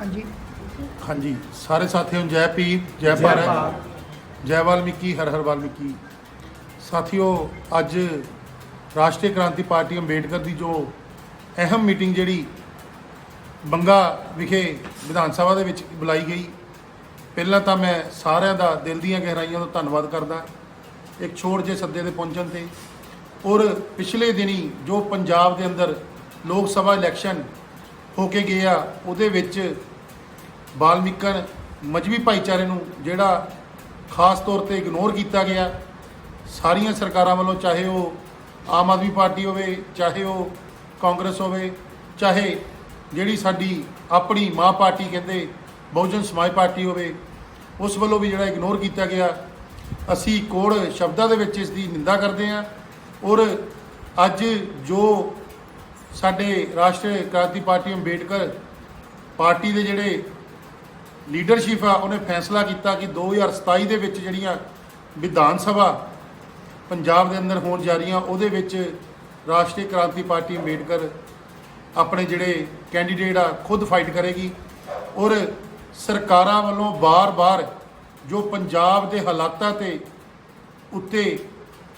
ਹਾਂਜੀ। ਹਾਂਜੀ ਸਾਰੇ ਸਾਥੀਆਂ ਨੂੰ ਜੈ ਭੀਮ ਜੈ ਭਾਰਤ। ਜੈ ਵਾਲਮੀਕੀ ਹਰ ਹਰ ਵਾਲਮੀਕੀ। ਸਾਥੀਓ ਅੱਜ ਰਾਸ਼ਟਰੀ ਕ੍ਰਾਂਤੀ ਪਾਰਟੀ ਅੰਬੇਡਕਰ ਦੀ ਜੋ ਅਹਿਮ ਮੀਟਿੰਗ ਜਿਹੜੀ ਬੰਗਾ ਵਿਖੇ ਵਿਧਾਨ ਸਭਾ ਦੇ ਵਿੱਚ ਬੁਲਾਈ ਗਈ ਪਹਿਲਾਂ ਤਾਂ ਮੈਂ ਸਾਰਿਆਂ ਦਾ ਦਿਲ ਦੀਆਂ ਗਹਿਰਾਈਆਂ ਤੋਂ ਧੰਨਵਾਦ ਕਰਦਾ। ਇੱਕ ਛੋੜ ਜੇ ਸੱਦੇ ਦੇ ਪਹੁੰਚਣ ਤੇ। ਔਰ ਪਿਛਲੇ ਦਿਨੀ ਜੋ ਪੰਜਾਬ ਦੇ ਅੰਦਰ ਲੋਕ ਸਭਾ ਇਲੈਕਸ਼ਨ ਹੋ ਕੇ ਗਏ ਆ ਉਹਦੇ ਵਿੱਚ ਬਾਲਮਿਕਨ ਮਜਬੀ ਭਾਈਚਾਰੇ ਨੂੰ ਜਿਹੜਾ ਖਾਸ ਤੌਰ ਤੇ ਇਗਨੋਰ ਕੀਤਾ ਗਿਆ, ਸਾਰੀਆਂ ਸਰਕਾਰਾਂ ਵੱਲੋਂ ਚਾਹੇ ਉਹ ਆਮ ਆਦਮੀ ਪਾਰਟੀ ਹੋਵੇ, ਚਾਹੇ ਉਹ ਕਾਂਗਰਸ ਹੋਵੇ, ਚਾਹੇ ਜਿਹੜੀ ਸਾਡੀ ਆਪਣੀ ਮਾਂ ਪਾਰਟੀ ਕਹਿੰਦੇ ਬਹੁਜਨ ਸਮਾਜ ਪਾਰਟੀ ਹੋਵੇ, ਉਸ ਵੱਲੋਂ ਵੀ ਜਿਹੜਾ ਇਗਨੋਰ ਕੀਤਾ ਗਿਆ। ਅਸੀਂ ਕੋੜ ਸ਼ਬਦਾਂ ਦੇ ਵਿੱਚ ਇਸ ਦੀ ਨਿੰਦਾ ਕਰਦੇ ਹਾਂ ਔਰ ਅੱਜ ਜੋ ਸਾਡੇ ਰਾਸ਼ਟਰੀ ਕ੍ਰਾਂਤੀ ਪਾਰਟੀ ਅੰਬੇਡਕਰ ਪਾਰਟੀ ਦੇ ਜਿਹੜੇ ਲੀਡਰਸ਼ਿਪ ਆ, ਉਹਨੇ ਫੈਸਲਾ ਕੀਤਾ ਕਿ 2027 ਦੇ ਵਿੱਚ ਜਿਹੜੀਆਂ ਵਿਧਾਨ ਸਭਾ ਪੰਜਾਬ ਦੇ ਅੰਦਰ ਹੋਣ ਜਾ ਰਹੀਆਂ, ਉਹਦੇ ਵਿੱਚ ਰਾਸ਼ਟਰੀ ਕ੍ਰਾਂਤੀ ਪਾਰਟੀ ਅੰਬੇਡਕਰ ਆਪਣੇ ਜਿਹੜੇ ਕੈਂਡੀਡੇਟ ਆ, ਖੁਦ ਫਾਈਟ ਕਰੇਗੀ ਔਰ ਸਰਕਾਰਾਂ ਵੱਲੋਂ ਬਾਰ-ਬਾਰ ਜੋ ਪੰਜਾਬ ਦੇ ਹਾਲਾਤਾਂ ਤੇ ਉੱਤੇ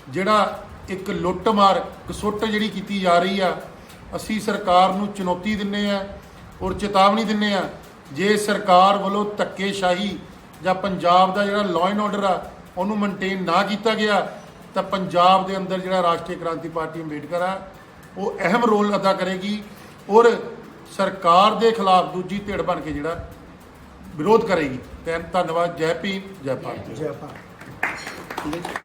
ਜਿਹੜਾ ਇੱਕ ਲੁੱਟਮਾਰ ਕਸੁੱਟ ਜਿਹੜੀ ਕੀਤੀ ਜਾ ਰਹੀ ਆ, ਅਸੀਂ ਸਰਕਾਰ ਨੂੰ ਚੁਣੌਤੀ ਦਿੰਨੇ ਆ ਔਰ ਚੇਤਾਵਨੀ ਦਿੰਨੇ ਆ ਜੇ ਸਰਕਾਰ ਵੱਲੋਂ ਧੱਕੇਸ਼ਾਹੀ ਜਾਂ ਪੰਜਾਬ ਦਾ ਜਿਹੜਾ ਲਾਅ ਐਂਡ ਆਰਡਰ ਆ, ਉਹਨੂੰ ਮੇਨਟੇਨ ਨਾ ਕੀਤਾ ਗਿਆ, ਤਾਂ ਪੰਜਾਬ ਦੇ ਅੰਦਰ ਜਿਹੜਾ ਰਾਸ਼ਟਰੀ ਕ੍ਰਾਂਤੀ ਪਾਰਟੀ ਅੰਬੇਡਕਰ ਆ, ਉਹ ਅਹਿਮ ਰੋਲ ਅਦਾ ਕਰੇਗੀ ਔਰ ਸਰਕਾਰ ਦੇ ਖਿਲਾਫ ਦੂਜੀ ਧਿਰ ਬਣ ਕੇ ਜਿਹੜਾ ਵਿਰੋਧ ਕਰੇਗੀ। ਧੰਨ- ਧੰਨਵਾਦ, ਜੈ ਭੀਮ, ਜੈ ਭਾਰਤ। ਜੈ ਭਾਰਤ।